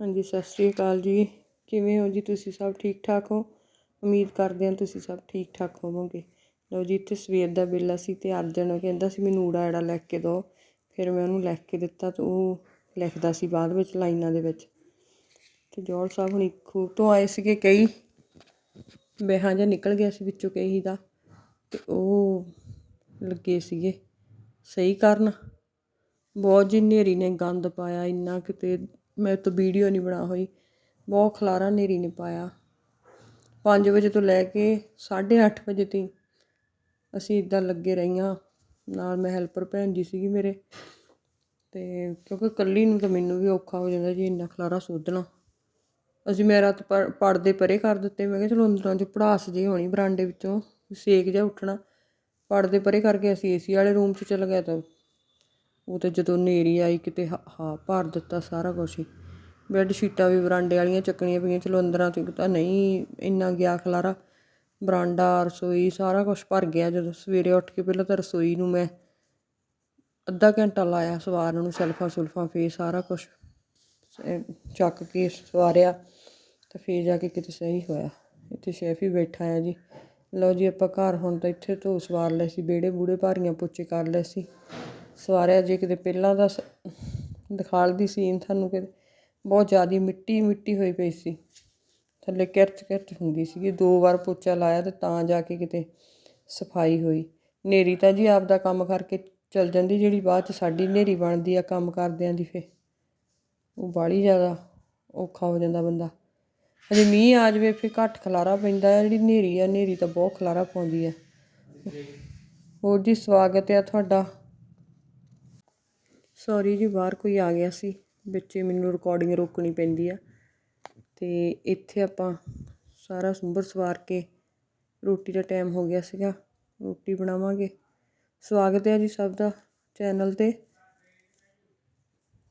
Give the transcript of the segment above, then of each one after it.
ਹਾਂਜੀ, ਸਤਿ ਸ਼੍ਰੀ ਅਕਾਲ ਜੀ। ਕਿਵੇਂ ਹੋ ਜੀ ਤੁਸੀਂ? ਸਭ ਠੀਕ ਠਾਕ ਹੋ? ਉਮੀਦ ਕਰਦੇ ਹਾਂ ਤੁਸੀਂ ਸਭ ਠੀਕ ਠਾਕ ਹੋਵੋਗੇ। ਲਓ ਜੀ, ਇੱਥੇ ਸਵੇਰ ਦਾ ਵੇਲਾ ਸੀ ਤੇ ਅਰਜਨ ਕਹਿੰਦਾ ਸੀ, ਮੈਨੂੰ ਊੜਾ ਐੜਾ ਲਿਖ ਕੇ ਦਿਓ। ਫਿਰ ਮੈਂ ਉਹਨੂੰ ਲਿਖ ਕੇ ਦਿੱਤਾ ਤੇ ਉਹ ਲਿਖਦਾ ਸੀ ਬਾਅਦ ਵਿੱਚ ਲਾਈਨਾਂ ਦੇ ਵਿੱਚ। ਤੇ ਜੋਲ ਸਾਹਿਬ ਹੁਣੀ ਖੂਹ ਤੋਂ ਆਏ ਸੀਗੇ ਕਈ। ਬੇਹਾਂ ਜਿਹਾ ਨਿਕਲ ਗਿਆ ਸੀ ਵਿੱਚੋਂ ਕਈ ਦਾ ਤੇ ਉਹ ਲੱਗੇ ਸੀਗੇ। ਸਹੀ ਕਰਨ? ਬਹੁਤ ਜੀ ਹਨੇਰੀ ਨੇ ਗੰਦ ਪਾਇਆ, ਇੰਨਾ ਕਿਤੇ ਮੈਂ ਤੋਂ ਵੀਡੀਓ ਨਹੀਂ ਬਣਾ ਹੋਈ। ਬਹੁਤ ਖਲਾਰਾ ਹਨੇਰੀ ਨੇ ਪਾਇਆ। 5 ਵਜੇ ਤੋਂ ਲੈ ਕੇ 8:30 ਵਜੇ ਤੱਕ ਅਸੀਂ ਇਦਾਂ ਲੱਗੇ ਰਹੀਆਂ। ਨਾਲ ਮੈਂ ਹੈਲਪਰ ਭੈਣ ਜੀ ਸੀਗੀ ਮੇਰੇ। ਤੇ ਕਿਉਂਕਿ ਇਕੱਲੀ ਨੂੰ ਤਾਂ ਮੈਨੂੰ ਵੀ ਔਖਾ ਹੋ ਜਾਂਦਾ ਜੀ ਇੰਨਾ ਖਲਾਰਾ ਸੋਧਣਾ। ਅਸੀਂ ਮੈਂ ਰਾਤ ਪ- ਪਰਦੇ ਪਰੇ ਕਰ ਦਿੱਤੇ। ਮੈਂ ਕਿਹਾ ਚਲੋ ਅੰਦਰਾਂ ਚ ਪੜਾਸ ਜੀ ਹੋਣੀ ਬਰਾਂਡੇ ਵਿੱਚੋਂ। ਸੇਕ ਜਿਹਾ ਉੱਠਣਾ। ਪਰਦੇ ਪਰੇ ਕਰਕੇ ਅਸੀਂ ਏਸੀ ਵਾਲੇ ਰੂਮ 'ਚ ਚਲੇ ਗਏ ਤਾਂ ਉਹ ਤਾਂ ਜਦੋਂ ਹਨੇਰੀ ਆਈ ਕਿਤੇ ਹਾ ਹਾ ਭਰ ਦਿੱਤਾ ਸਾਰਾ ਕੁਛ ਹੀ। ਬੈੱਡ ਸ਼ੀਟਾਂ ਵੀ ਬਰਾਂਡੇ ਵਾਲੀਆਂ ਚੱਕਣੀਆਂ ਪਈਆਂ, ਚਲੋ ਅੰਦਰਾਂ ਤੇ ਤਾਂ ਨਹੀਂ ਇੰਨਾ ਗਿਆ ਖਲਾਰਾ। ਬਰਾਂਡਾ ਰਸੋਈ ਸਾਰਾ ਕੁਝ ਭਰ ਗਿਆ ਜਦੋਂ ਸਵੇਰੇ ਉੱਠ ਕੇ ਪਹਿਲਾਂ ਤਾਂ ਰਸੋਈ ਨੂੰ ਮੈਂ ਅੱਧਾ ਘੰਟਾ ਲਾਇਆ ਸਵਾਰਨ ਨੂੰ, ਸੈਲਫਾਂ ਸੁਲਫਾਂ ਫੇਰ ਸਾਰਾ ਕੁਝ ਚੱਕ ਕੇ ਸਵਾਰਿਆ ਤਾਂ ਫੇਰ ਜਾ ਕੇ ਕਿਤੇ ਸਹੀ ਹੋਇਆ। ਇੱਥੇ ਸ਼ੈਫ ਹੀ ਬੈਠਾ ਆ ਜੀ। ਲਓ ਜੀ ਆਪਾਂ ਘਰ ਹੁਣ ਤਾਂ ਇੱਥੇ ਧੋ ਸਵਾਰ ਲਏ ਸੀ ਬੇੜੇ ਬੂੜੇ ਭਾਰੀਆਂ ਪੋਚੇ ਕਰ ਲਏ ਸੀ। ਸਵਾਰਿਆ ਜੇ ਕਿਤੇ ਪਹਿਲਾਂ ਦਾ ਦਿਖਾਲਦੀ ਸੀਨ ਤੁਹਾਨੂੰ ਕਿ ਬਹੁਤ ਜ਼ਿਆਦਾ ਮਿੱਟੀ ਮਿੱਟੀ ਹੋਈ ਪਈ ਸੀ। ਥੱਲੇ ਕਿਰਚ ਕਿਰਚ ਹੁੰਦੀ ਸੀਗੀ। ਦੋ ਵਾਰ ਪੋਚਾ ਲਾਇਆ ਤੇ ਤਾਂ ਜਾ ਕੇ ਕਿਤੇ ਸਫ਼ਾਈ ਹੋਈ। ਨੇਰੀ ਤਾਂ ਜੀ ਆਪ ਦਾ ਕੰਮ ਕਰਕੇ ਚਲ ਜਾਂਦੀ, ਜਿਹੜੀ ਬਾਅਦ ਚ ਸਾਡੀ ਨੇਰੀ ਬਣਦੀ ਆ ਕੰਮ ਕਰਦਿਆਂ ਦੀ ਫੇ ਉਹ ਬਾਹਲੀ ਜ਼ਿਆਦਾ ਔਖਾ ਹੋ ਜਾਂਦਾ ਬੰਦਾ। ਅਜੇ ਮੀਂਹ ਆ ਜਾਵੇ ਫੇ ਘੱਟ ਖਲਾਰਾ ਪੈਂਦਾ ਹੈ ਜਿਹੜੀ ਨੇਰੀ ਆ, ਨੇਰੀ ਤਾਂ ਬਹੁਤ ਖਲਾਰਾ ਪਾਉਂਦੀ ਹੈ ਹੋਰ ਜੀ ਸਵਾਗਤ ਹੈ ਤੁਹਾਡਾ। ਸੌਰੀ ਜੀ, ਬਾਹਰ ਕੋਈ ਆ ਗਿਆ ਸੀ। ਵਿੱਚੇ ਮੈਨੂੰ ਰਿਕਾਰਡਿੰਗ ਰੋਕਣੀ ਪੈਂਦੀ ਆ। ਤੇ ਇੱਥੇ ਆਪਾਂ ਸਾਰਾ ਸੁੰਬਰ ਸਵਾਰ ਕੇ ਰੋਟੀ ਦਾ ਟਾਈਮ ਹੋ ਗਿਆ ਸੀਗਾ। ਰੋਟੀ ਬਣਾਵਾਂਗੇ। ਸਵਾਗਤ ਹੈ ਜੀ ਸਭ ਦਾ ਚੈਨਲ ਤੇ।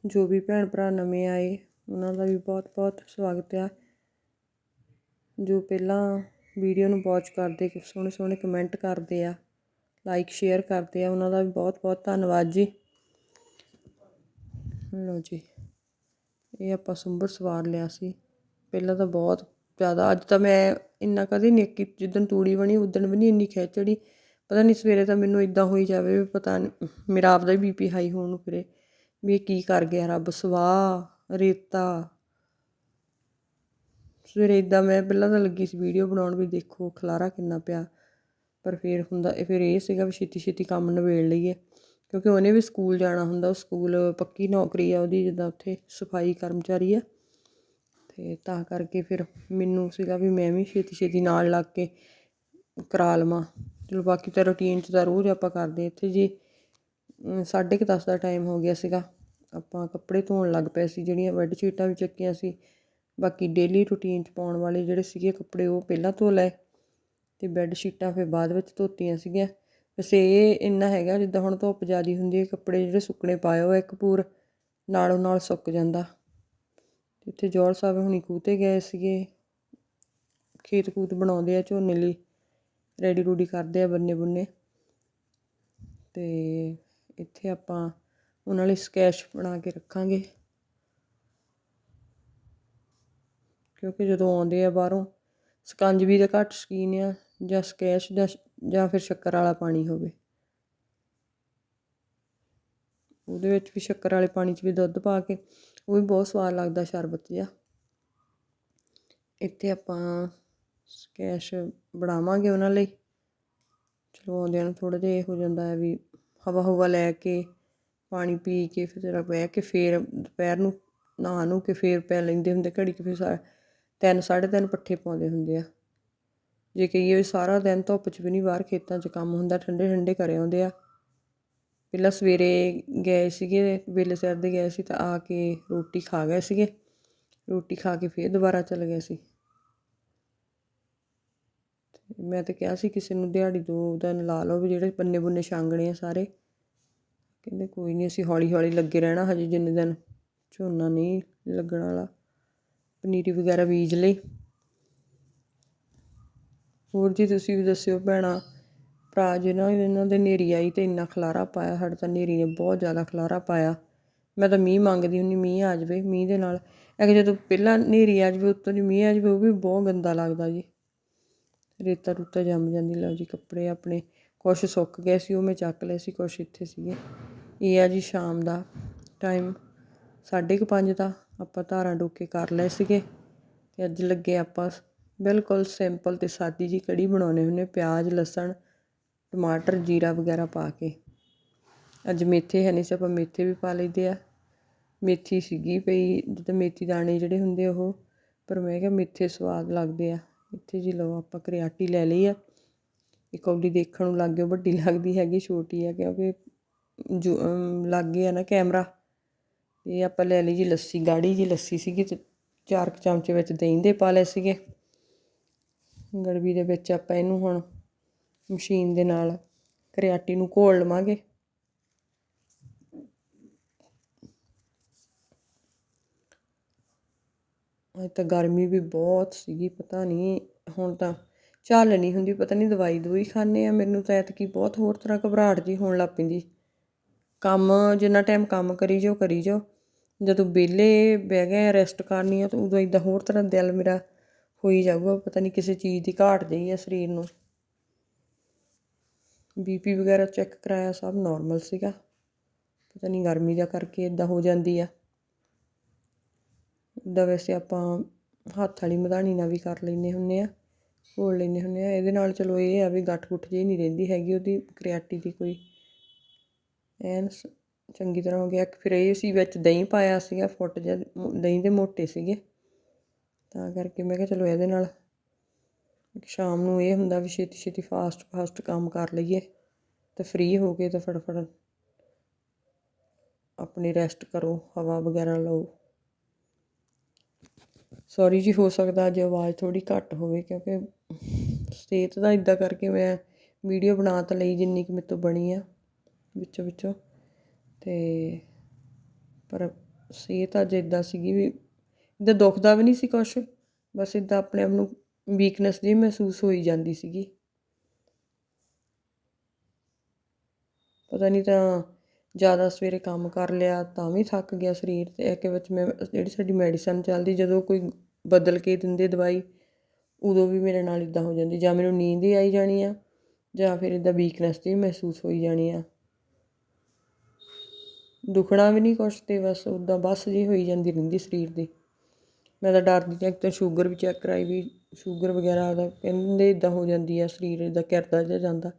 ਜੋ ਵੀ ਭੈਣ ਭਰਾ ਨਵੇਂ ਆਏ, ਉਹਨਾਂ ਦਾ ਵੀ ਬਹੁਤ ਬਹੁਤ ਸਵਾਗਤ ਹੈ ਜੋ ਪਹਿਲਾਂ ਵੀਡੀਓ ਨੂੰ ਵਾਚ ਕਰਦੇ ਕਿ ਸੋਹਣੇ ਸੋਹਣੇ ਕਮੈਂਟ ਕਰਦੇ ਆ ਲਾਈਕ ਸ਼ੇਅਰ ਕਰਦੇ ਆ, ਉਹਨਾਂ ਦਾ ਵੀ ਬਹੁਤ ਬਹੁਤ ਧੰਨਵਾਦ ਜੀ। ਲਓ ਜੀ। ਇਹ ਆਪਾਂ ਸੁੰਬਰ ਸਵਾਰ ਲਿਆ ਸੀ। ਪਹਿਲਾਂ ਤਾਂ ਬਹੁਤ ਜ਼ਿਆਦਾ, ਅੱਜ ਤਾਂ ਮੈਂ ਇੰਨਾ ਕਦੇ ਨਹੀਂ ਕਿ ਜਿੱਦਣ ਤੂੜੀ ਬਣੀ, ਉਦਣ ਵੀ ਨਹੀਂ ਇੰਨੀ ਖਿਚੜੀ ਪਤਾ ਨਹੀਂ ਸਵੇਰੇ ਤਾਂ ਮੈਨੂੰ ਇਦਾਂ ਹੋਈ ਜਾਵੇ ਵੀ ਪਤਾ ਨਹੀਂ ਮੇਰਾ ਆਪਦਾ ਹੀ ਬੀਪੀ ਹਾਈ ਹੋਣ ਨੂੰ ਫਿਰੇ। ਵੀ ਇਹ ਕੀ ਕਰ ਗਿਆ ਰੱਬ, ਸਵਾਹ, ਰੇਤਾ। ਸਵੇਰੇ ਇਦਾਂ ਮੈਂ, ਪਹਿਲਾਂ ਤਾਂ ਲੱਗੀ ਸੀ ਵੀਡੀਓ ਬਣਾਉਣ ਵੀ ਦੇਖੋ ਖਲਾਰਾ ਕਿੰਨਾ ਪਿਆ। ਪਰ ਫਿਰ ਹੁੰਦਾ, ਇਹ ਫਿਰ ਇਹ ਸੀਗਾ ਵੀ ਛੇਤੀ ਛੇਤੀ ਕੰਮ ਨਿਬੇੜ ਲਈਏ। ਕਿਉਂਕਿ ਉਹਨੇ ਵੀ ਸਕੂਲ ਜਾਣਾ ਹੁੰਦਾ ਉਹ ਸਕੂਲ ਪੱਕੀ ਨੌਕਰੀ ਆ ਉਹਦੀ ਜਿੱਦਾਂ ਉੱਥੇ ਸਫ਼ਾਈ ਕਰਮਚਾਰੀ ਆ। ਤੇ ਤਾਂ ਕਰਕੇ ਫਿਰ ਮੈਨੂੰ ਸੀਗਾ ਵੀ ਮੈਂ ਵੀ ਛੇਤੀ ਛੇਤੀ ਨਾਲ ਲੱਗ ਕੇ ਕਰਾ ਲਵਾਂ। ਚਲੋ ਬਾਕੀ ਤਾਂ ਰੁਟੀਨ 'ਚ ਤਾਂ ਰੋਜ਼ ਆਪਾਂ ਕਰਦੇ ਇੱਥੇ ਜੀ ਅਮ, ਸਾਢੇ ਕੁ ਦਸ ਦਾ ਟਾਈਮ ਹੋ ਗਿਆ ਸੀਗਾ ਆਪਾਂ ਕੱਪੜੇ ਧੋਣ ਲੱਗ ਪਏ ਸੀ ਜਿਹੜੀਆਂ ਬੈੱਡ ਸ਼ੀਟਾਂ ਵੀ ਚੱਕੀਆਂ ਸੀ। ਬਾਕੀ ਡੇਲੀ ਰੁਟੀਨ 'ਚ ਪਾਉਣ ਵਾਲੇ ਜਿਹੜੇ ਸੀਗੇ ਕੱਪੜੇ ਉਹ ਪਹਿਲਾਂ ਧੋ ਲਏ। ਤੇ ਬੈੱਡ ਸ਼ੀਟਾਂ ਫਿਰ ਬਾਅਦ ਵਿੱਚ ਧੋਤੀਆਂ ਸੀਗੀਆਂ। ਵੈਸੇ ਇਹ ਇੰਨਾ ਹੈਗਾ ਜਿੱਦਾਂ ਹੁਣ ਧੁੱਪ ਜ਼ਿਆਦੀ ਹੁੰਦੀ ਹੈ, ਕੱਪੜੇ ਜਿਹੜੇ ਸੁੱਕਣੇ ਪਾਏ ਉਹ ਇੱਕ ਪੂਰ ਨਾਲੋਂ ਨਾਲ ਸੁੱਕ ਜਾਂਦਾ। ਤੇ ਇੱਥੇ ਜੋੜ ਸਾਹਿਬ ਹੁਣੀ ਖੂਹ ਤੇ ਗਏ ਸੀਗੇ। ਖੇਤ ਖੂਤ ਬਣਾਉਂਦੇ ਆ, ਝੋਨੇ ਲਈ ਰੈਡੀ ਰੂਡੀ ਕਰਦੇ ਆ ਬੰਨੇ ਬੁੰਨੇ। ਤੇ ਇੱਥੇ ਆਪਾਂ ਉਹਨਾਂ ਲਈ ਸਕੈਚ ਬਣਾ ਕੇ ਰੱਖਾਂਗੇ। ਕਿਉਂਕਿ ਜਦੋਂ ਆਉਂਦੇ ਆ ਬਾਹਰੋਂ ਸਕੰਜ ਵੀ ਦਾ ਘੱਟ ਸ਼ਕੀਨ ਆ ਜਾਂ ਸਕੈਚ ਦਾ ਜਾਂ ਫਿਰ ਸ਼ੱਕਰ ਵਾਲਾ ਪਾਣੀ ਹੋਵੇ। ਉਹਦੇ ਵਿੱਚ ਵੀ ਸ਼ੱਕਰ ਵਾਲੇ ਪਾਣੀ 'ਚ ਵੀ ਦੁੱਧ ਪਾ ਕੇ ਉਹ ਵੀ ਬਹੁਤ ਸਵਾਦ ਲੱਗਦਾ ਸ਼ਰਬਤ ਜਿਹਾ। ਇੱਥੇ ਆਪਾਂ ਸਕੈਸ਼ ਬਣਾਵਾਂਗੇ ਉਹਨਾਂ ਲਈ। ਚਲੋ ਆਉਂਦਿਆਂ ਨੂੰ ਥੋੜਾ ਜਿਹਾ ਇਹ ਹੋ ਜਾਂਦਾ ਹੈ ਵੀ ਹਵਾ ਹਵਾ ਲੈ ਕੇ, ਪਾਣੀ ਪੀ ਕੇ ਫਿਰ ਜਰਾ ਬਹਿ ਕੇ ਫਿਰ ਦੁਪਹਿਰ ਨੂੰ ਨਹਾ ਨੂੰ ਕੇ ਫਿਰ ਪੈ ਲੈਂਦੇ ਹੁੰਦੇ ਘੜੀ ਕਿ ਫਿਰ ਸਾ- ਤਿੰਨ, ਸਾਢੇ ਤਿੰਨ ਪੱਠੇ ਪਾਉਂਦੇ ਹੁੰਦੇ ਆ। ਜੇ ਕਹੀਏ ਵੀ ਸਾਰਾ ਦਿਨ ਧੁੱਪ 'ਚ ਵੀ ਨਹੀਂ ਬਾਹਰ ਖੇਤਾਂ 'ਚ ਕੰਮ ਹੁੰਦਾ, ਠੰਡੇ ਠੰਡੇ ਘਰੇ ਆਉਂਦੇ ਆ। ਪਹਿਲਾਂ ਸਵੇਰੇ ਗਏ ਸੀਗੇ, ਵੇਲੇ ਸੈਰ ਦੇ ਗਏ ਸੀ ਤਾਂ ਆ ਕੇ ਰੋਟੀ ਖਾ ਗਏ ਸੀਗੇ। ਰੋਟੀ ਖਾ ਕੇ ਫਿਰ ਦੁਬਾਰਾ ਚਲੇ ਗਏ ਸੀ। ਮੈਂ ਤਾਂ ਕਿਹਾ ਸੀ ਕਿਸੇ ਨੂੰ, ਦਿਹਾੜੀ ਦੋ ਦਿਨ ਲਾ ਲਓ ਵੀ ਜਿਹੜੇ ਪੰਨੇ ਬੁੰਨੇ ਛਾਂਗਣੇ ਆ ਸਾਰੇ। ਕਹਿੰਦੇ ਕੋਈ ਨਹੀਂ ਅਸੀਂ ਹੌਲੀ ਹੌਲੀ ਲੱਗੇ ਰਹਿਣਾ ਹਜੇ ਜਿੰਨੇ ਦਿਨ ਝੋਨਾ ਨਹੀਂ ਲੱਗਣ ਵਾਲਾ। ਪਨੀਰੀ ਵਗੈਰਾ ਬੀਜ ਲਈ। ਹੋਰ ਜੀ ਤੁਸੀਂ ਵੀ ਦੱਸਿਓ ਭੈਣਾਂ। ਭਰਾ ਜਿਹਨਾਂ ਇਹਨਾਂ ਦੇ ਨੇਰੀ ਆਈ ਤੇ ਇੰਨਾ ਖਲਾਰਾ ਪਾਇਆ, ਸਾਡੇ ਤਾਂ ਨੇਰੀ ਨੇ ਬਹੁਤ ਜ਼ਿਆਦਾ ਖਲਾਰਾ ਪਾਇਆ। ਮੈਂ ਤਾਂ ਮੀਂਹ ਮੰਗਦੀ ਹੁੰਨੀ ਮੀਂਹ ਆ ਜਾਵੇ, ਮੀਂਹ ਦੇ ਨਾਲ। ਇੱਕ ਜਦੋਂ ਪਹਿਲਾਂ ਹਨੇਰੀ ਆ ਜਾਵੇ, ਉੱਤੋਂ ਦੀ ਮੀਂਹ ਆ ਜਾਵੇ, ਉਹ ਵੀ ਬਹੁਤ ਗੰਦਾ ਲੱਗਦਾ ਜੀ। ਰੇਤਾ ਰੂਤਾ ਜੰਮ ਜਾਂਦੀ, ਲਓ ਜੀ ਕੱਪੜੇ ਆਪਣੇ। ਕੁਛ ਸੁੱਕ ਗਏ ਸੀ, ਉਹ ਮੈਂ ਚੱਕ ਲਏ ਸੀ, ਕੁਛ ਇੱਥੇ ਸੀਗੇ। ਇਹ ਆ ਜੀ ਸ਼ਾਮ ਦਾ ਟਾਈਮ ਸਾਢੇ ਕੁ ਪੰਜ ਦਾ। ਆਪਾਂ ਧਾਰਾਂ ਡੋਕੇ ਕਰ ਲਏ ਸੀਗੇ ਤੇ ਅੱਜ ਲੱਗੇ ਆਪਾਂ ਬਿਲਕੁਲ ਸਿੰਪਲ ਅਤੇ ਸਾਦੀ ਜਿਹੀ ਕੜੀ ਬਣਾਉਣੇ ਹੁੰਨੇ ਪਿਆਜ਼ ਲਸਣ ਟਮਾਟਰ ਜੀਰਾ ਵਗੈਰਾ ਪਾ ਕੇ। ਅੱਜ ਮੇਥੇ ਹੈ ਨਹੀਂ ਸੀ ਆਪਾਂ ਮੇਥੇ ਵੀ ਪਾ ਲਈਦੇ ਆ। ਮੇਥੀ ਸੀਗੀ ਪਈ ਜਿੱਦਾਂ ਮੇਥੀ ਦਾਣੇ ਜਿਹੜੇ ਹੁੰਦੇ ਉਹ ਪਰ ਮੈਂ ਕਿਹਾ ਮੇਥੇ ਸਵਾਦ ਲੱਗਦੇ ਆ। ਇੱਥੇ ਜੀ ਲਓ ਆਪਾਂ ਕਰਿਆਟੀ ਲੈ ਲਈ ਆ। ਇਹ ਕੌਲੀ ਦੇਖਣ ਨੂੰ ਲੱਗ ਗਿਆ ਵੱਡੀ ਲੱਗਦੀ ਹੈਗੀ ਛੋਟੀ ਆ ਕਿਉਂਕਿ ਜੋ ਅਮ, ਲਾਗੇ ਆ ਨਾ ਕੈਮਰਾ। ਇਹ ਆਪਾਂ ਲੈ ਲਈ ਜੀ ਲੱਸੀ ਗਾੜੀ ਜੀ ਲੱਸੀ ਸੀਗੀ ਤੇ ਚਾਰ ਕੁ ਚਮਚੇ ਵਿੱਚ ਦਹੀਂ ਦੇ ਪਾ ਲਏ ਸੀਗੇ। ਗੜਵੀ ਦੇ ਵਿੱਚ ਆਪਾਂ ਇਹਨੂੰ ਹੁਣ ਮਸ਼ੀਨ ਦੇ ਨਾਲ ਕਰਿਆਟੀ ਨੂੰ ਘੋਲ ਲਵਾਂਗੇ। ਅੱਜ ਤਾਂ ਗਰਮੀ ਵੀ ਬਹੁਤ ਸੀਗੀ, ਪਤਾ ਨਹੀਂ, ਹੁਣ ਤਾਂ ਝੱਲ ਨਹੀਂ ਹੁੰਦੀ, ਪਤਾ ਨਹੀਂ ਦਵਾਈ ਦਵਾਈ ਖਾਂਦੇ ਆ। ਮੈਨੂੰ ਤਾਂ ਐਤਕੀ ਬਹੁਤ ਹੋਰ ਤਰ੍ਹਾਂ ਘਬਰਾਹਟ ਜੀ ਹੋਣ ਲੱਗ ਪੈਂਦੀ। ਕੰਮ, ਜਿੰਨਾ ਟਾਈਮ ਕੰਮ ਕਰੀ ਜਾਓ ਕਰੀ ਜਾਓ। ਜਦੋਂ ਵਿਹਲੇ ਬਹਿ ਗਏ ਰੈਸਟ ਕਰਨੀ ਆ, ਤਾਂ ਉਦੋਂ ਇਦਾਂ ਹੋਰ ਤਰ੍ਹਾਂ ਦਿਲ ਮੇਰਾ ਹੋਈ ਜਾਊਗਾ, ਪਤਾ ਨਹੀਂ ਕਿਸੇ ਚੀਜ਼ ਦੀ ਘਾਟ ਜਿਹੀ ਆ ਸਰੀਰ ਨੂੰ। ਬੀਪੀ ਵਗੈਰਾ ਚੈੱਕ ਕਰਾਇਆ, ਸਭ ਨਾਰਮਲ ਸੀਗਾ। ਪਤਾ ਨਹੀਂ ਗਰਮੀ ਦਾ ਕਰਕੇ ਇਦਾਂ ਹੋ ਜਾਂਦੀ ਆ। ਦਾ ਵੈਸੇ ਆਪਾਂ ਹੱਥ ਵਾਲੀ ਮਧਾਣੀ ਨਾਲ ਵੀ ਕਰ ਲੈਂਦੇ ਹੁੰਨੇ ਆ ਘੋਲ ਲੈਂਦੇ ਹੁੰਨੇ ਆ। ਇਹਦੇ ਨਾਲ ਚਲੋ ਇਹ ਆ ਵੀ ਗੱਠ ਗੁੱਠ ਜਿਹੀ ਨਹੀਂ ਰਹਿੰਦੀ ਹੈਗੀ, ਉਹਦੀ ਕ੍ਰਿਆਟੀ ਦੀ ਕੋਈ ਐਨ ਸ- ਚੰਗੀ ਤਰ੍ਹਾਂ ਹੋ ਗਿਆ। ਫਿਰ ਇਹ ਸੀ ਵਿੱਚ ਦਹੀਂ ਪਾਇਆ ਸੀਗਾ, ਫੁੱਟ ਜਿਹਾ, ਦਹੀਂ ਦੇ ਮੋਟੇ ਸੀਗੇ। ਤਾਂ ਕਰਕੇ ਮੈਂ ਕਿਹਾ ਚਲੋ ਇਹਦੇ ਨਾਲ ਸ਼ਾਮ ਨੂੰ ਇਹ ਹੁੰਦਾ ਵੀ ਛੇਤੀ ਛੇਤੀ ਫਾਸਟ ਫਾਸਟ ਕੰਮ ਕਰ ਲਈਏ ਤੇ ਫ੍ਰੀ ਹੋ ਕੇ ਤੇ ਫਟਾਫਟ ਆਪਣੀ ਰੈਸਟ ਕਰੋ, ਹਵਾ ਵਗੈਰਾ ਲਓ। ਸੌਰੀ ਜੀ, ਹੋ ਸਕਦਾ ਅੱਜ ਆਵਾਜ਼ ਥੋੜੀ ਘੱਟ ਹੋਵੇ ਕਿਉਂਕਿ ਸਿਹਤ ਦਾ ਇਦਾਂ ਕਰਕੇ ਮੈਂ ਵੀਡੀਓ ਬਣਾ ਤਾਂ ਲਈ ਜਿੰਨੀ ਕਿ ਮੇਰੇ ਤੋਂ ਬਣੀ ਆ ਵਿੱਚੋਂ ਵਿੱਚੋਂ ਤੇ ਪਰ ਸਿਹਤ ਅੱਜ ਇਦਾਂ ਸੀਗੀ ਵੀ ਇਦਾਂ ਦੁਖਦਾ ਵੀ ਨਹੀਂ ਸੀ ਕੁਛ। ਬਸ ਇਦਾਂ ਆਪਣੇ ਆਪ ਨੂੰ ਵੀਕਨੈਸ ਜਿਹੀ ਮਹਿਸੂਸ ਹੋਈ ਜਾਂਦੀ ਸੀਗੀ। ਪਤਾ ਨਹੀਂ ਤਾਂ ਜ਼ਿਆਦਾ ਸਵੇਰੇ ਕੰਮ ਕਰ ਲਿਆ ਤਾਂ ਵੀ ਥੱਕ ਗਿਆ ਸਰੀਰ ਤੇ। ਇੱਕ ਵਿੱਚ ਮੈਂ ਜਿਹੜੀ ਸਾਡੀ ਮੈਡੀਸਨ ਚੱਲਦੀ, ਜਦੋਂ ਕੋਈ ਬਦਲ ਕੇ ਦਿੰਦੇ ਦਵਾਈ, ਉਦੋਂ ਵੀ ਮੇਰੇ ਨਾਲ ਇਦਾਂ ਹੋ ਜਾਂਦੀ। ਜਾਂ ਮੈਨੂੰ ਨੀਂਦ ਹੀ ਆਈ ਜਾਣੀ ਆ, ਜਾਂ ਫਿਰ ਇਦਾਂ ਵੀਕਨੈਸ ਜਿਹੀ ਮਹਿਸੂਸ ਹੋਈ ਜਾਣੀ ਆ। ਦੁਖਣਾ ਵੀ ਨਹੀਂ ਕੁਛ ਤੇ ਬਸ ਉਦਾਂ ਬਸ ਜੀ ਹੋਈ ਜਾਂਦੀ ਰਹਿੰਦੀ ਸਰੀਰ ਦੀ। ਮੈਂ ਤਾਂ ਡਰਦੀ ਹਾਂ ਕਿ ਤਾਂ ਸ਼ੂਗਰ ਵੀ ਚੈੱਕ ਕਰਵਾਈ ਵੀ ਸ਼ੂਗਰ ਵਗੈਰਾ ਦਾ ਕਹਿੰਦੇ ਇੱਦਾਂ ਹੋ ਜਾਂਦੀ ਆ, ਸਰੀਰ ਇਦਾਂ ਕਿਰਦਾ ਜਿਹਾ ਜਾਂਦਾ,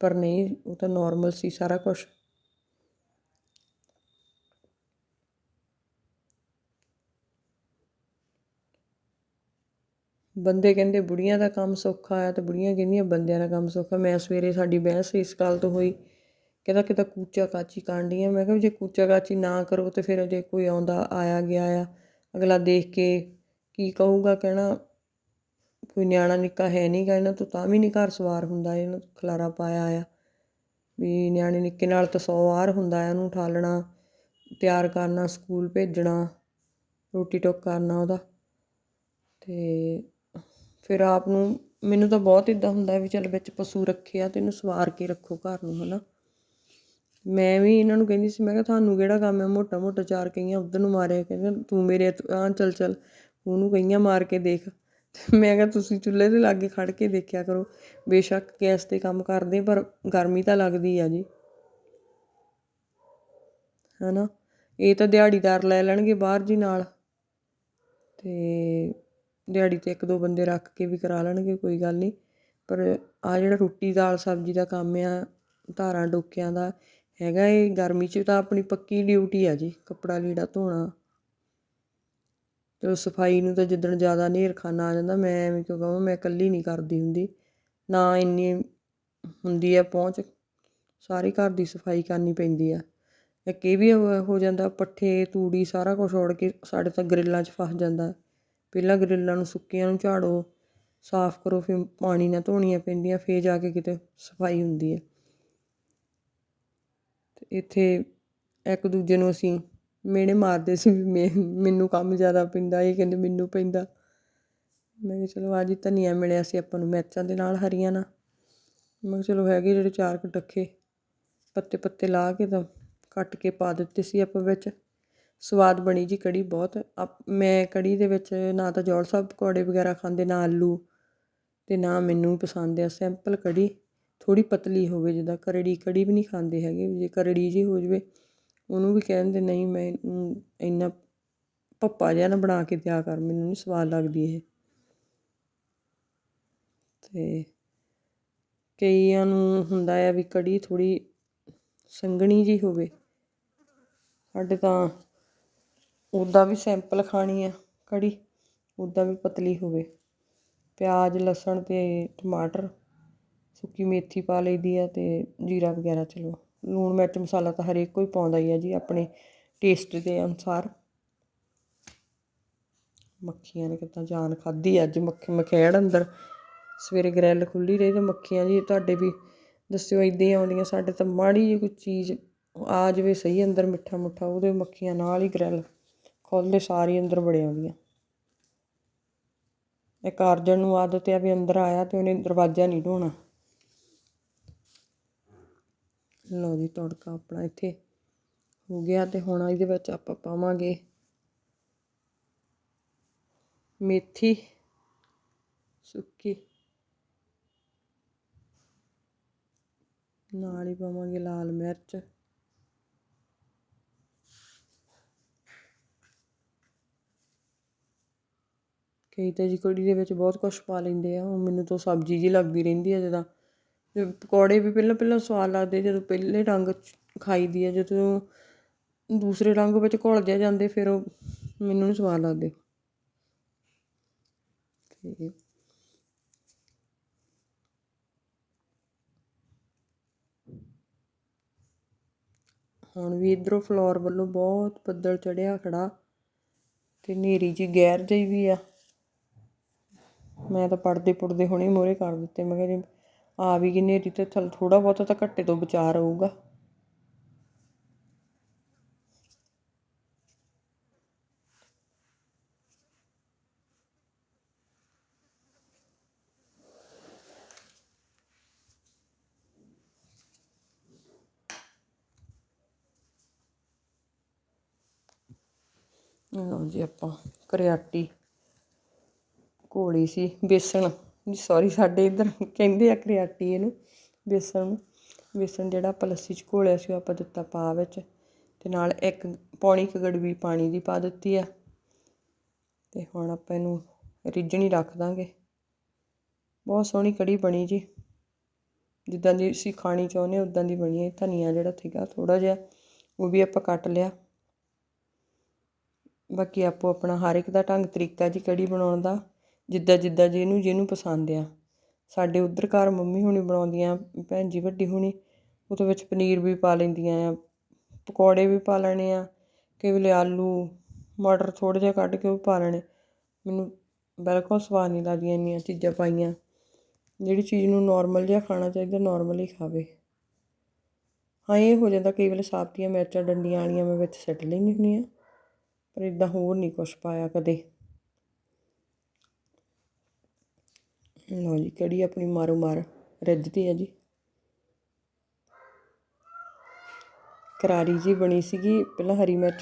ਪਰ ਨਹੀਂ, ਉਹ ਤਾਂ ਨੋਰਮਲ ਸੀ ਸਾਰਾ ਕੁਝ ਬੰਦੇ ਕਹਿੰਦੇ ਬੁੜੀਆਂ ਦਾ ਕੰਮ ਸੌਖਾ ਆ, ਤੇ ਬੁੜੀਆਂ ਕਹਿੰਦੀਆਂ ਬੰਦਿਆਂ ਦਾ ਕੰਮ ਸੌਖਾ। ਮੈਂ ਸਵੇਰੇ ਸਾਡੀ ਬਹਿਸ ਇਸ ਗੱਲ ਤੋਂ ਹੋਈ, ਕਹਿੰਦਾ ਕਿਤਾ ਕੂਚਾ ਕਾਚੀ ਕਾਂਡੀਆਂ, ਮੈਂ ਕਿਹਾ ਵੀ ਜੇ ਕੂਚਾ ਕਾਚੀ ਨਾ ਕਰੋ ਤੇ ਫਿਰ ਜੇ ਕੋਈ ਆਉਂਦਾ ਆਇਆ ਗਿਆ ਆ। ਅਗਲਾ ਦੇਖ ਕੇ ਕੀ ਕਹੂਗਾ, ਕਹਿਣਾ, ਕੋਈ ਨਿਆਣਾ ਨਿੱਕਾ ਹੈ ਨਹੀਂ ਗਾ ਇਹਨਾਂ ਤੋਂ, ਤਾਂ ਵੀ ਨਹੀਂ ਘਰ ਸਵਾਰ ਹੁੰਦਾ ਇਹਨੂੰ ਖਲਾਰਾ ਪਾਇਆ ਆ। ਵੀ ਨਿਆਣੇ ਨਿੱਕੇ ਨਾਲ ਤਾਂ ਸੌ ਵਾਰ ਹੁੰਦਾ ਆ, ਉਹਨੂੰ ਉਠਾਲਣਾ, ਤਿਆਰ ਕਰਨਾ, ਸਕੂਲ ਭੇਜਣਾ, ਰੋਟੀ ਟੋਕ ਕਰਨਾ ਉਹਦਾ। ਤੇ ਫਿਰ ਆਪ ਨੂੰ, ਮੈਨੂੰ ਤਾਂ ਬਹੁਤ ਇਦਾਂ ਹੁੰਦਾ ਵੀ ਚੱਲ ਵਿੱਚ ਪਸ਼ੂ ਰੱਖਿਆ ਤੇ ਇਹਨੂੰ ਸਵਾਰ ਕੇ ਰੱਖੋ ਘਰ ਨੂੰ, ਹਨਾ? ਮੈਂ ਵੀ ਇਹਨਾਂ ਨੂੰ ਕਹਿੰਦੀ ਸੀ, ਮੈਂ ਕਿਹਾ ਤੁਹਾਨੂੰ ਕਿਹੜਾ ਕੰਮ ਹੈ? ਮੋਟਾ ਮੋਟਾ ਚਾਰ ਕਈਆਂ ਉਧਰ ਨੂੰ ਮਾਰਿਆ ਕਹਿੰਦੇ, ਤੂੰ ਮੇਰੇ ਆ ਚੱਲ ਚੱਲ, ਉਹਨੂੰ ਕਈਆਂ ਮਾਰ ਕੇ ਦੇਖ। ਤੇ ਮੈਂ ਕਿਹਾ, ਤੁਸੀਂ ਚੁੱਲ੍ਹੇ ਦੇ ਲਾਗੇ ਖੜ ਕੇ ਦੇਖਿਆ ਕਰੋ। ਬੇਸ਼ੱਕ ਗੈਸ ਤੇ ਕੰਮ ਕਰਦੇ, ਪਰ ਗਰਮੀ ਤਾਂ ਲੱਗਦੀ ਆ ਜੀ। ਹਨਾ? ਇਹ ਤਾਂ ਦਿਹਾੜੀਦਾਰ ਲੈ ਲੈਣਗੇ ਬਾਹਰ ਜੀ ਨਾਲ। ਤੇ ਦਿਹਾੜੀ ਤੇ ਇੱਕ ਦੋ ਬੰਦੇ ਰੱਖ ਕੇ ਵੀ ਕਰਾ ਲੈਣਗੇ, ਕੋਈ ਗੱਲ ਨਹੀਂ। ਪਰ ਆ ਜਿਹੜਾ ਰੋਟੀ ਦਾਲ ਸਬਜ਼ੀ ਦਾ ਕੰਮ ਆ, ਧਾਰਾਂ, ਡੋਕਿਆਂ ਦਾ ਹੈਗਾ ਇਹ ਗਰਮੀ 'ਚ ਤਾਂ ਆਪਣੀ ਪੱਕੀ ਡਿਊਟੀ ਆ ਜੀ, ਕੱਪੜਾ ਲੀੜਾ ਧੋਣਾ। ਚਲੋ ਸਫ਼ਾਈ ਨੂੰ ਤਾਂ ਜਿੱਦਣ ਜ਼ਿਆਦਾ ਨੇਰ ਖਾਨਾ ਆ ਜਾਂਦਾ, ਮੈਂ ਐਵੇਂ ਕਿਉਂ ਕਹਾਂ, ਮੈਂ ਇਕੱਲੀ ਨਹੀਂ ਕਰਦੀ ਹੁੰਦੀ। ਨਾ ਇੰਨੀ ਹੁੰਦੀ ਆ ਪਹੁੰਚ, ਸਾਰੇ ਘਰ ਦੀ ਸਫ਼ਾਈ ਕਰਨੀ ਪੈਂਦੀ ਆ। ਇੱਕ ਇਹ ਵੀ ਹੋ ਜਾਂਦਾ, ਪੱਠੇ, ਤੂੜੀ ਸਾਰਾ ਕੁਝ ਉੜ ਕੇ ਸਾਡੇ ਤਾਂ ਗਰਿੱਲਾਂ 'ਚ ਫਸ ਜਾਂਦਾ। ਪਹਿਲਾਂ ਗਰਿੱਲਾਂ ਨੂੰ ਸੁੱਕੀਆਂ ਨੂੰ ਝਾੜੋ, ਸਾਫ਼ ਕਰੋ, ਫਿਰ ਪਾਣੀ ਨਾਲ ਧੋਣੀਆਂ ਪੈਂਦੀਆਂ, ਫੇਰ ਜਾ ਕੇ ਕਿਤੇ ਸਫ਼ਾਈ ਹੁੰਦੀ ਹੈ ਇੱਥੇ ਇੱਕ ਦੂਜੇ ਨੂੰ ਅਸੀਂ ਮਿਹਣੇ ਮਾਰਦੇ ਸੀ ਵੀ ਮੇ, ਮੈਨੂੰ ਕੰਮ ਜ਼ਿਆਦਾ ਪੈਂਦਾ, ਇਹ ਕਹਿੰਦੇ ਮੈਨੂੰ ਪੈਂਦਾ। ਮੈਂ ਕਿਹਾ ਚਲੋ ਅੱਜ ਹੀ ਧਨੀਆ ਮਿਲਿਆ ਸੀ ਆਪਾਂ ਨੂੰ ਮਿਰਚਾਂ ਦੇ ਨਾਲ ਹਰੀਆਂ ਨਾਲ। ਮੈਂ ਕਿਹਾ ਚਲੋ ਹੈਗੇ ਜਿਹੜੇ ਚਾਰ ਕੁ ਡੱਖੇ ਪੱਤੇ ਪੱਤੇ ਲਾ ਕੇ ਤਾਂ ਕੱਟ ਕੇ ਪਾ ਦਿੱਤੇ ਸੀ ਆਪਾਂ ਵਿੱਚ। ਸਵਾਦ ਬਣੀ ਜੀ ਕੜੀ ਬਹੁਤ। ਆਪ- ਮੈਂ ਕੜੀ ਦੇ ਵਿੱਚ ਨਾ ਤਾਂ ਜੋੜ ਸਾਹਿਬ ਪਕੌੜੇ ਵਗੈਰਾ ਖਾਂਦੇ, ਨਾ ਆਲੂ, ਤੇ ਨਾ ਮੈਨੂੰ ਪਸੰਦ ਆ ਸਿੰਪਲ ਕੜੀ। ਥੋੜ੍ਹੀ ਪਤਲੀ ਹੋਵੇ, ਜਿੱਦਾਂ ਕਰੜੀ, ਕੜੀ ਵੀ ਨਹੀਂ ਖਾਂਦੇ ਹੈਗੇ, ਜੇ ਕਰੜੀ ਜਿਹੀ ਹੋ ਜਾਵੇ, ਉਹਨੂੰ ਵੀ ਕਹਿ ਦਿੰਦੇ ਨਹੀਂ, ਮੈਂ ਇੰਨਾ ਪੱਪਾ ਜਿਹਾ ਨਾ ਬਣਾ ਕੇ ਦਿਆ ਕਰ, ਮੈਨੂੰ ਨਹੀਂ ਸਵਾਦ ਲੱਗਦੀ ਇਹ। ਤੇ ਕਈਆਂ ਨੂੰ ਹੁੰਦਾ ਆ ਵੀ ਕੜੀ ਥੋੜੀ ਸੰਘਣੀ ਜੀ ਹੋਵੇ। ਸਾਡੇ ਤਾਂ ਉੱਦਾਂ ਵੀ ਸਿੰਪਲ ਖਾਣੀ ਆ ਕੜੀ ਉੱਦਾਂ ਵੀ ਪਤਲੀ ਹੋਵੇ। ਪਿਆਜ਼, ਲਸਣ ਤੇ ਟਮਾਟਰ ਸੁੱਕੀ ਮੇਥੀ ਪਾ ਲਈ ਦੀ ਆ ਅਤੇ ਜੀਰਾ ਵਗੈਰਾ, ਚਲੋ। ਲੂਣ ਮਿਰਚ ਮਸਾਲਾ ਤਾਂ ਹਰੇਕ ਕੋਈ ਪਾਉਂਦਾ ਹੀ ਆ ਜੀ, ਆਪਣੇ ਟੇਸਟ ਦੇ ਅਨੁਸਾਰ। ਮੱਖੀਆਂ ਨੇ ਕਿਤਾ ਜਾਨ ਖਾਧੀ ਅੱਜ, ਮੱਖੀ ਮਖੇੜ ਅੰਦਰ। ਸਵੇਰੇ ਗ੍ਰਿਲ ਖੁੱਲੀ ਰਹੀ ਤੇ ਮੱਖੀਆਂ ਜੀ, ਤੁਹਾਡੇ ਵੀ ਦੱਸਿਓ, ਇਦਾਂ ਹੀ ਆਉਂਦੀਆਂ, ਸਾਡੇ ਤਾਂ ਮਾੜੀ ਜਿਹੀ ਕੋਈ ਚੀਜ਼ ਆ ਜਾਵੇ ਸਹੀ ਅੰਦਰ ਮਿੱਠਾ ਮੁੱਠਾ, ਉਹਦੇ ਮੱਖੀਆਂ ਨਾਲ ਹੀ ਗ੍ਰਿਲ ਖੋਲ੍ਹਦੇ, ਸਾਰੀ ਅੰਦਰ ਬੜੇ ਆਉਂਦੀਆਂ। ਇੱਕ ਅਰਜਨ ਨੂੰ ਆਦਤ ਆ ਵੀ ਅੰਦਰ ਆਇਆ ਤੇ ਉਹਨੇ ਦਰਵਾਜ਼ਾ ਨਹੀਂ ਢੋਣਾ। ਲਓ ਜੀ, ਤੜਕਾ ਆਪਣਾ ਇੱਥੇ ਹੋ ਗਿਆ ਤੇ ਹੁਣ ਇਹਦੇ ਵਿੱਚ ਆਪਾਂ ਪਾਵਾਂਗੇ ਮੇਥੀ ਸੁੱਕੀ। ਨਾਲ ਹੀ ਪਾਵਾਂਗੇ ਲਾਲ ਮਿਰਚ। ਕਈ ਤਾਂ ਜੀ ਕੁੜੀ ਦੇ ਵਿੱਚ ਬਹੁਤ ਕੁਝ ਪਾ ਲੈਂਦੇ ਆ, ਉਹ ਮੈਨੂੰ ਤਾਂ ਸਬਜ਼ੀ ਜੀ ਲੱਗਦੀ ਰਹਿੰਦੀ ਹੈ ਜਦਾਂ ਪਕੌੜੇ ਵੀ ਪਹਿਲਾਂ ਪਹਿਲਾਂ ਸਵਾਦ ਲੱਗਦੇ, ਜਦੋਂ ਪਹਿਲੇ ਰੰਗ ਖਾਈ ਦੀ ਆ, ਜਦੋਂ ਦੂਸਰੇ ਰੰਗ ਵਿੱਚ ਘੁਲ ਜਿਹਾ ਜਾਂਦੇ, ਫਿਰ ਉਹ ਮੈਨੂੰ ਨਹੀਂ ਸਵਾਦ ਲੱਗਦੇ। ਤੇ ਹੁਣ ਵੀ ਇਧਰੋਂ ਫਲੋਰ ਵੱਲੋਂ ਬਹੁਤ ਬੱਦਲ ਚੜਿਆ ਖੜਾ ਤੇ ਨੇਰੀ ਜੀ ਗੈਰ ਜਿਹੀ ਵੀ ਆ। ਮੈਂ ਤਾਂ ਪੜਦੇ ਪੁੜਦੇ ਹੁਣੇ ਮੋਰੇ ਕਰ ਦਿੱਤੇ, ਮੈਂ ਕਿਹਾ ਜੀ ਆ ਵੀ ਗਈ ਨੇਰੀ ਤੇ ਥਲ ਥੋੜਾ ਬਹੁਤਾ ਤਾਂ ਘੱਟੇ ਤੋਂ ਬਚਾ ਰਹੂਗਾ ਲਓ ਜੀ ਆਪਾਂ ਕਰਿਆਟੀ ਘੋਲੀ ਸੀ, ਬੇਸਣ। ਸੌਰੀ ਸਾਡੇ ਇੱਧਰ ਕਹਿੰਦੇ ਆ ਕਰਿਆਟੀ ਇਹਨੂੰ, ਬੇਸਣ ਨੂੰ। ਬੇਸਣ ਜਿਹੜਾ ਆਪਾਂ ਲੱਸੀ 'ਚ ਘੋਲਿਆ ਸੀ, ਉਹ ਆਪਾਂ ਦਿੱਤਾ ਪਾ ਵਿੱਚ। ਤੇ ਨਾਲ ਇੱਕ, ਪੌਣੀ ਕੁ ਗੜਵੀ ਪਾਣੀ ਦੀ ਪਾ ਦਿੱਤੀ ਆ। ਤੇ ਹੁਣ ਆਪਾਂ ਇਹਨੂੰ ਰਿੱਝਣੀ ਰੱਖ ਦਾਂਗੇ। ਬਹੁਤ ਸੋਹਣੀ ਕੜੀ ਬਣੀ ਜੀ। ਜਿੱਦਾਂ ਦੀ ਅਸੀਂ ਖਾਣੀ ਚਾਹੁੰਦੇ ਉਦਾਂ ਦੀ ਬਣੀ ਹੈ ਧਨੀਆ ਜਿਹੜਾ ਸੀਗਾ ਥੋੜਾ ਜਿਹਾ, ਉਹ ਵੀ ਆਪਾਂ ਕੱਟ ਲਿਆ। ਬਾਕੀ ਆਪੋ ਆਪਣਾ ਹਰ ਇੱਕ ਦਾ ਢੰਗ, ਤਰੀਕਾ ਜੀ ਕੜੀ ਬਣਾਉਣ ਦਾ। ਜਿੱਦਾਂ ਜਿੱਦਾਂ ਜਿਹਨੂੰ ਜਿਹਨੂੰ ਪਸੰਦ ਆ। ਸਾਡੇ ਉੱਧਰ ਘਰ ਮੰਮੀ ਹੋਣੀ ਬਣਾਉਂਦੀਆਂ, ਭੈਣ ਜੀ ਵੱਡੀ ਹੋਣੀ, ਉਹਦੇ ਵਿੱਚ ਪਨੀਰ ਵੀ ਪਾ ਲੈਂਦੀਆਂ ਆ, ਪਕੌੜੇ ਵੀ ਪਾ ਲੈਣੇ ਆ, ਕਈ ਵੇਲੇ ਆਲੂ, ਮਟਰ ਥੋੜ੍ਹਾ ਜਿਹਾ ਕੱਢ ਕੇ ਉਹ ਪਾ ਲੈਣੇ। ਮੈਨੂੰ ਬਿਲਕੁਲ ਸਵਾਦ ਨਹੀਂ ਲੱਗਦੀਆਂ ਇੰਨੀਆਂ ਚੀਜ਼ਾਂ ਪਾਈਆਂ। ਜਿਹੜੀ ਚੀਜ਼ ਨੂੰ ਨੋਰਮਲ ਜਿਹਾ ਖਾਣਾ ਚਾਹੀਦਾ ਨੋਰਮਲ ਹੀ ਖਾਵੇ। ਹਾਂ, ਇਹ ਹੋ ਜਾਂਦਾ ਕਈ ਵੇਲੇ ਸਾਬਤੀਆਂ ਮਿਰਚਾਂ ਡੰਡੀਆਂ ਵਾਲੀਆਂ ਮੈਂ ਵਿੱਚ ਸਿੱਟ ਲੈਂਦੀ ਹੁੰਦੀ ਹਾਂ, ਪਰ ਇਦਾਂ ਹੋਰ ਨਹੀਂ ਕੁਛ ਪਾਇਆ ਕਦੇ। ਲਓ ਜੀ, ਕੜੀ ਆਪਣੀ ਮਾਰੋ ਮਾਰ ਰੱਜਦੀ ਹੈ ਜੀ। ਕਰਾਰੀ ਜੀ ਬਣੀ ਸੀਗੀ, ਪਹਿਲਾਂ ਹਰੀ ਮਿਰਚ